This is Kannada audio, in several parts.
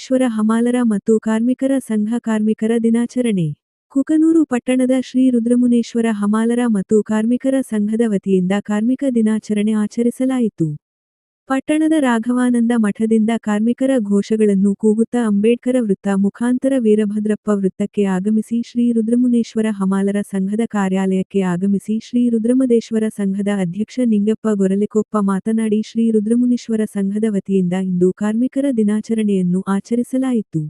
ರುದ್ರಮುನೇಶ್ವರ ಹಮಾಲರ ಮತ್ತು ಕಾರ್ಮಿಕರ ಸಂಘ ಕಾರ್ಮಿಕರ ದಿನಾಚರಣೆ. ಕುಕನೂರು ಪಟ್ಟಣದ ಶ್ರೀ ರುದ್ರಮುನೇಶ್ವರ ಹಮಾಲರ ಮತ್ತು ಕಾರ್ಮಿಕರ ಸಂಘದ ವತಿಯಿಂದ ಕಾರ್ಮಿಕ ದಿನಾಚರಣೆ ಆಚರಿಸಲಾಯಿತು. ಪಟ್ಟಣದ ರಾಘವಾನಂದ ಮಠದಿಂದ ಕಾರ್ಮಿಕರ ಘೋಷಗಳನ್ನು ಕೂಗುತ್ತಾ ಅಂಬೇಡ್ಕರ ವೃತ್ತ ಮುಖಾಂತರ ವೀರಭದ್ರಪ್ಪ ವೃತ್ತಕ್ಕೆ ಆಗಮಿಸಿ ಶ್ರೀ ರುದ್ರಮುನೇಶ್ವರ ಹಮಾಲರ ಸಂಘದ ಕಾರ್ಯಾಲಯಕ್ಕೆ ಆಗಮಿಸಿ ಶ್ರೀ ರುದ್ರಮದೇಶ್ವರ ಸಂಘದ ಅಧ್ಯಕ್ಷ ನಿಂಗಪ್ಪ ಗೊರಲೆಕೊಪ್ಪ ಮಾತನಾಡಿ ಶ್ರೀ ರುದ್ರಮುನೇಶ್ವರ ಸಂಘದ ವತಿಯಿಂದ ಇಂದು ಕಾರ್ಮಿಕರ ದಿನಾಚರಣೆಯನ್ನು ಆಚರಿಸಲಾಯಿತು.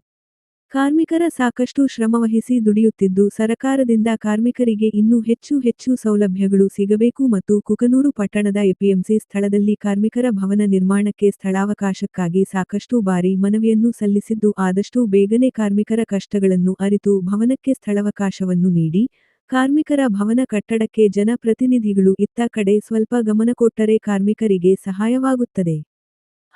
ಕಾರ್ಮಿಕರ ಸಾಕಷ್ಟು ಶ್ರಮವಹಿಸಿ ದುಡಿಯುತ್ತಿದ್ದು ಸರಕಾರದಿಂದ ಕಾರ್ಮಿಕರಿಗೆ ಇನ್ನೂ ಹೆಚ್ಚು ಹೆಚ್ಚು ಸೌಲಭ್ಯಗಳು ಸಿಗಬೇಕು ಮತ್ತು ಕುಕನೂರು ಪಟ್ಟಣದ ಎಪಿಎಂಸಿ ಸ್ಥಳದಲ್ಲಿ ಕಾರ್ಮಿಕರ ಭವನ ನಿರ್ಮಾಣಕ್ಕೆ ಸ್ಥಳಾವಕಾಶಕ್ಕಾಗಿ ಸಾಕಷ್ಟು ಬಾರಿ ಮನವಿಯನ್ನು ಸಲ್ಲಿಸಿದ್ದು ಆದಷ್ಟು ಬೇಗನೆ ಕಾರ್ಮಿಕರ ಕಷ್ಟಗಳನ್ನು ಅರಿತು ಭವನಕ್ಕೆ ಸ್ಥಳಾವಕಾಶವನ್ನು ನೀಡಿ, ಕಾರ್ಮಿಕರ ಭವನ ಕಟ್ಟಡಕ್ಕೆ ಜನಪ್ರತಿನಿಧಿಗಳು ಇತ್ತ ಕಡೆ ಸ್ವಲ್ಪ ಗಮನ ಕೊಟ್ಟರೆ ಕಾರ್ಮಿಕರಿಗೆ ಸಹಾಯವಾಗುತ್ತದೆ.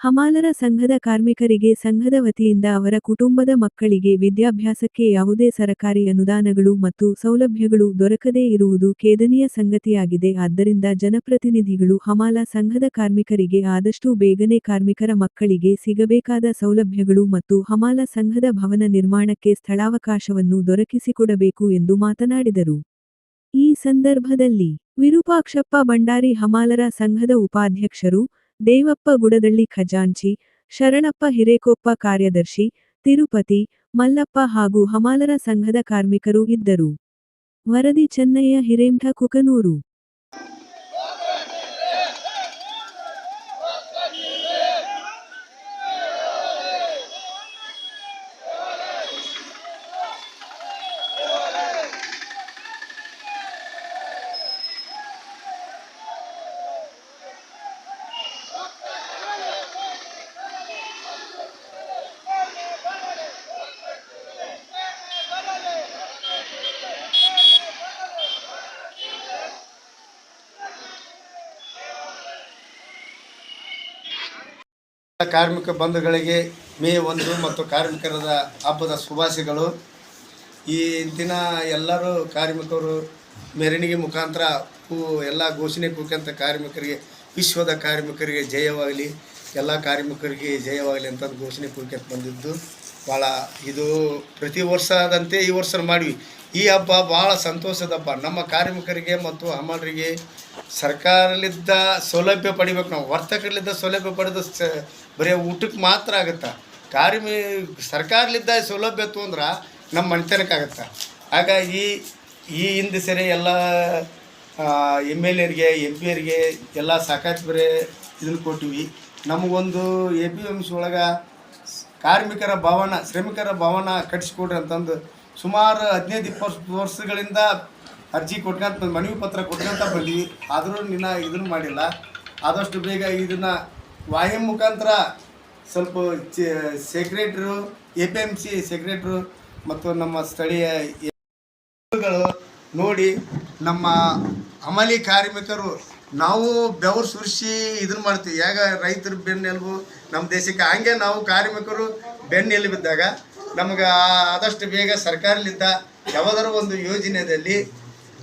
ಹಮಾಲರ ಸಂಘದ ಕಾರ್ಮಿಕರಿಗೆ ಸಂಘದ ವತಿಯಿಂದ ಅವರ ಕುಟುಂಬದ ಮಕ್ಕಳಿಗೆ ವಿದ್ಯಾಭ್ಯಾಸಕ್ಕೆ ಯಾವುದೇ ಸರಕಾರಿ ಅನುದಾನಗಳು ಮತ್ತು ಸೌಲಭ್ಯಗಳು ದೊರಕದೇ ಇರುವುದು ಖೇದನೀಯ ಸಂಗತಿಯಾಗಿದೆ. ಆದ್ದರಿಂದ ಜನಪ್ರತಿನಿಧಿಗಳು ಹಮಾಲ ಸಂಘದ ಕಾರ್ಮಿಕರಿಗೆ ಆದಷ್ಟು ಬೇಗನೆ ಕಾರ್ಮಿಕರ ಮಕ್ಕಳಿಗೆ ಸಿಗಬೇಕಾದ ಸೌಲಭ್ಯಗಳು ಮತ್ತು ಹಮಾಲ ಸಂಘದ ಭವನ ನಿರ್ಮಾಣಕ್ಕೆ ಸ್ಥಳಾವಕಾಶವನ್ನು ದೊರಕಿಸಿಕೊಡಬೇಕು ಎಂದು ಮಾತನಾಡಿದರು. ಈ ಸಂದರ್ಭದಲ್ಲಿ ವಿರೂಪಾಕ್ಷಪ್ಪ ಭಂಡಾರಿ ಹಮಾಲರ ಸಂಘದ ಉಪಾಧ್ಯಕ್ಷರು ದೇವಪ್ಪ ಗುಡದಳ್ಳಿ ಖಜಾಂಚಿ, ಶರಣಪ್ಪ ಹಿರೇಕೊಪ್ಪ ಕಾರ್ಯದರ್ಶಿ, ತಿರುಪತಿ, ಮಲ್ಲಪ್ಪ ಹಾಗೂ ಹಮಾಲರ ಸಂಘದ ಕಾರ್ಮಿಕರು ಇದ್ದರು. ವರದಿ ಚೆನ್ನಯ್ಯ ಹಿರೇಮಠ ಕುಕನೂರು. ಕಾರ್ಮಿಕ ಬಂಧುಗಳಿಗೆ ಮೇ ಒಂದು ಮತ್ತು ಕಾರ್ಮಿಕರದ ಹಬ್ಬದ ಶುಭಾಶಯಗಳು. ಈ ದಿನ ಎಲ್ಲರೂ ಕಾರ್ಮಿಕರು ಮೆರವಣಿಗೆ ಮುಖಾಂತರ ಕೂ ಎಲ್ಲ ಘೋಷಣೆ ಕೂಕಂತ ಕಾರ್ಮಿಕರಿಗೆ, ವಿಶ್ವದ ಕಾರ್ಮಿಕರಿಗೆ ಜಯವಾಗಲಿ, ಎಲ್ಲ ಕಾರ್ಮಿಕರಿಗೆ ಜಯವಾಗಲಿ ಅಂತ ಘೋಷಣೆ ಕೂಕಂತ ಬಂದಿದ್ದು. ಭಾಳ ಇದು ಪ್ರತಿ ವರ್ಷದಂತೆ ಈ ವರ್ಷ ಮಾಡಿವಿ. ಈ ಹಬ್ಬ ಭಾಳ ಸಂತೋಷದ ಹಬ್ಬ. ನಮ್ಮ ಕಾರ್ಮಿಕರಿಗೆ ಮತ್ತು ಹಮಾಲರಿಗೆ ಸರ್ಕಾರಲಿದ್ದ ಸೌಲಭ್ಯ ಪಡಿಬೇಕು ನಾವು. ವರ್ತಕರಲ್ಲಿದ್ದ ಸೌಲಭ್ಯ ಪಡೆದು ಸ, ಬರೀ ಊಟಕ್ಕೆ ಮಾತ್ರ ಆಗುತ್ತೆ? ಕಾರ್ಮಿ ಸರ್ಕಾರಲಿದ್ದ ಸೌಲಭ್ಯ ತೊಂದ್ರೆ ನಮ್ಮ ಮನೆತನಕ್ಕಾಗತ್ತೆ? ಹಾಗಾಗಿ ಈ ಹಿಂದೆ ಸರಿ ಎಲ್ಲ ಎಂ ಎಲ್ ಎರಿಗೆ ಎಂ ಪಿ ಎರಿಗೆ ಎಲ್ಲ ಸಾಕಷ್ಟು ಬರೀ ಇದನ್ನು ಕೊಟ್ಟಿವಿ. ನಮಗೊಂದು ಎ ಪಿ ಎಂ ಸಿ ಒಳಗೆ ಕಾರ್ಮಿಕರ ಭವನ, ಶ್ರಮಿಕರ ಭವನ ಕಟ್ಟಿಸ್ಕೊಡ್ರಿ ಅಂತಂದು ಸುಮಾರು ಹದಿನೈದು, ಇಪ್ಪತ್ತು ವರ್ಷಗಳಿಂದ ಅರ್ಜಿ ಕೊಟ್ಕೊಂತ ಮನವಿ ಪತ್ರ ಕೊಟ್ಕೊಂತ ಬಂದ್ವಿ. ಆದರೂ ನಿನ್ನ ಇದನ್ನು ಮಾಡಿಲ್ಲ. ಆದಷ್ಟು ಬೇಗ ಇದನ್ನು ವಾಯು ಮುಖಾಂತರ ಸ್ವಲ್ಪ secretary A P M C secretary ಮತ್ತು ನಮ್ಮ ಸ್ಥಳೀಯ ನೋಡಿ ನಮ್ಮ ಅಮಲಿ ಕಾರ್ಮಿಕರು ನಾವು ಬೆವರು ಸುರಿಸಿ ಇದನ್ನು ಮಾಡ್ತೀವಿ. ಯಾಗ ರೈತರು ಬೆನ್ನೆಲುಬು ನಮ್ಮ ದೇಶಕ್ಕೆ ಹಂಗೆ ನಾವು ಕಾರ್ಮಿಕರು ಬೆನ್ನೆಲುಬಿದ್ದಾಗ ನಮಗೆ ಆದಷ್ಟು ಬೇಗ ಸರ್ಕಾರಲಿದ್ದ ಯಾವುದಾದ್ರು ಒಂದು ಯೋಜನೆಯಲ್ಲಿ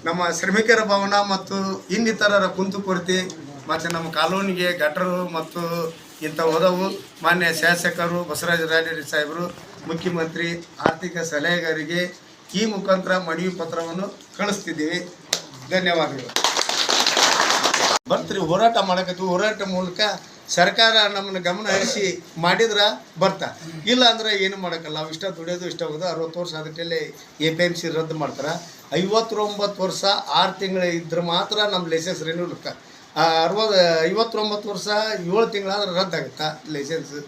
ನಮ್ಮ ಶ್ರಮಿಕರ ಭವನ ಮತ್ತು ಇನ್ನಿತರರ ಕುಂದುಕೊರತೆ ಮತ್ತು ನಮ್ಮ ಕಾಲೋನಿಗೆ ಗಟರು ಮತ್ತು ಇಂಥ ಹೋದವು. ಮಾನ್ಯ ಶಾಸಕರು ಬಸವರಾಜ ರಾಜೇರಿ ಸಾಹೇಬರು, ಮುಖ್ಯಮಂತ್ರಿ ಆರ್ಥಿಕ ಸಲಹೆಗಾರಿಗೆ ಈ ಮುಖಾಂತರ ಮನವಿ ಪತ್ರವನ್ನು ಕಳಿಸ್ತಿದ್ದೀವಿ. ಧನ್ಯವಾದಗಳು. ಬರ್ತೀರಿ, ಹೋರಾಟ ಮಾಡಕತ್ತೀವಿ. ಹೋರಾಟ ಮೂಲಕ ಸರ್ಕಾರ ನಮ್ಮನ್ನು ಗಮನ ಹರಿಸಿ ಮಾಡಿದ್ರೆ ಬರ್ತಾ. ಇಲ್ಲ ಅಂದ್ರೆ ಏನು ಮಾಡೋಕ್ಕಲ್ಲ. ಇಷ್ಟ ದುಡಿಯೋದು ಇಷ್ಟ ಹೋಗೋದು. ಅರವತ್ತು ವರ್ಷ ಅದಕ್ಕೆ ಎ ಪಿ ಎಂ ಸಿ ರದ್ದು ಮಾಡ್ತಾರೆ. ಐವತ್ತೊಂಬತ್ತು ವರ್ಷ ಆರು ತಿಂಗಳು ಇದ್ರೆ ಮಾತ್ರ ನಮ್ಮ ಲೈಸೆನ್ಸ್ ರಿನ್ಯೂಲ್ ಅರವತ್ತು ಐವತ್ತೊಂಬತ್ತು ವರ್ಷ ಏಳು ತಿಂಗಳಾದ್ರೆ ರದ್ದಾಗುತ್ತಾ ಲೈಸೆನ್ಸ್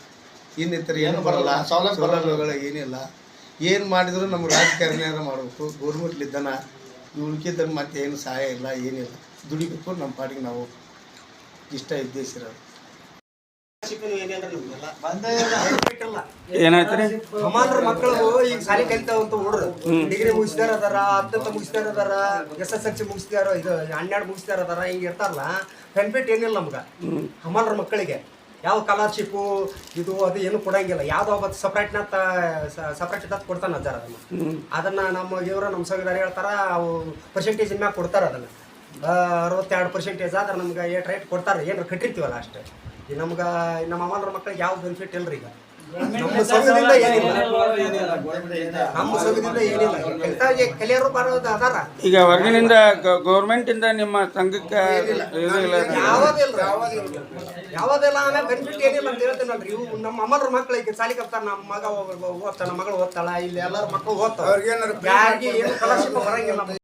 ಇನ್ನಿತರ ಏನು ಬರಲ್ಲ ಸೌಲಭ್ಯಗಳು ಏನಿಲ್ಲ. ಏನು ಮಾಡಿದ್ರು ನಮ್ಮ ಏನೋ ಮಾಡಬೇಕು. ಗೌರ್ಮೆಂಟ್ಲಿದ್ದಾನ ಉಳ್ಕಿದ್ರೆ ಮತ್ತೆ ಏನು ಸಹಾಯ ಇಲ್ಲ ಏನಿಲ್ಲ. ದುಡಿಬೇಕು ನಮ್ಮ ಪಾಡಿಗೆ ನಾವು ಇಷ್ಟ ಇದ್ದೇಸಿರೋದು. ಏನಾಯ್ತ್ರಿ ಸಮಾನರ ಮಕ್ಕಳು ಈಗ ಸಾಲಿ ಕಲಿತಾವಂತ ಹುಡ್ರು ಡಿಗ್ರಿ ಮುಗಿಸ್ತಾರ ಅದಾರ ಅತ್ಯಂತ ಮುಗಿಸ್ತಾರ ಅದಾರ ಎಸ್ ಎಸ್ ಎಲ್ ಸಿ ಮುಗಿಸ್ತಾರ ಇದು ಹನ್ನೆರಡು ಮುಗಿಸ್ತಾರ ಅದಾರ ಹಿಂಗೆ ಇರ್ತಾರಲ್ಲ. ಬೆನಿಫಿಟ್ ಏನಿಲ್ಲ ನಮ್ಗ. ಹಮಾನರ ಮಕ್ಕಳಿಗೆ. ಯಾವ ಸ್ಕಾಲರ್ಶಿಪ್ಪು ಇದು ಅದು ಏನು ಕೊಡಂಗಿಲ್ಲ. ಯಾವ್ದೋ ಒಬ್ಬ ಸಪ್ರೇಟ್ನ ಸಪ್ರೇಟ್ ತತ್ ಕೊಡ್ತಾನೆ ಅಜ್ಜಾರ ಅದನ್ನ. ಅದನ್ನ ನಮ್ಮ ಇವರು ನಮ್ಮ ಸಂವಿಧಾನ ಹೇಳ್ತಾರ ಅವು ಪರ್ಸೆಂಟೇಜ್ ಮ್ಯಾಗ ಕೊಡ್ತಾರ ಅದನ್ನ. ಅರವತ್ತೆರಡು ಪರ್ಸೆಂಟೇಜ್ ಆದ್ರೆ ನಮ್ಗೆ ಏಟ್ ರೈಟ್ ಕೊಡ್ತಾರೆ. ಏನಾರು ಕಟ್ಟಿರ್ತೀವಲ್ಲ ಅಷ್ಟೇ. ನಮ್ಗೆ ನಮ್ಮ ಅಮ್ಮನವ್ರ ಮಕ್ಕಳಿಗೆ ಯಾವ ಬೆನಿಫಿಟ್ ಇಲ್ರಿ ಈಗ? ನಮ್ಮ ಸಂಘದಿಂದ ಏನಿಲ್ಲ. ನಮ್ಮ ಸಂಘದಿಂದ ಏನಿಲ್ಲ. ಕಲಿತಾ ಕಲಿಯರು ಬರೋದು ಅದಾರ. ಈಗ ಹೊರಗಿನಿಂದ ಗೌರ್ಮೆಂಟ್ ಇಂದ ನಿಮ್ಮ ಸಂಘಕ್ಕೆ ಯಾವ್ದಿಲ್ಲ ಯಾವ್ದೆಲ್ಲ ಆಮೇಲೆ ಬೆನಿಫಿಟ್ ಏನಿಲ್ಲ ಅಂತ ಹೇಳ್ತೇನಲ್ರಿ ಇವು ನಮ್ಮ ಅಮ್ಮನವ್ರ ಮಕ್ಕಳಿಗೆ ಸಾಲಿ ಕರ್ತಾರ ನಮ್ಮ ಮಗ ಓದ್ತಾನ ಮಗಳು ಓದ್ತಾಳ ಇಲ್ಲಿ ಎಲ್ಲರ ಮಕ್ಕಳು ಓದ್ತಾವ. ಯಾರಿಗೆ ಏನು ಸ್ಕಾಲರ್ಶಿಪ್ ಬರಂಗಿಲ್ಲ.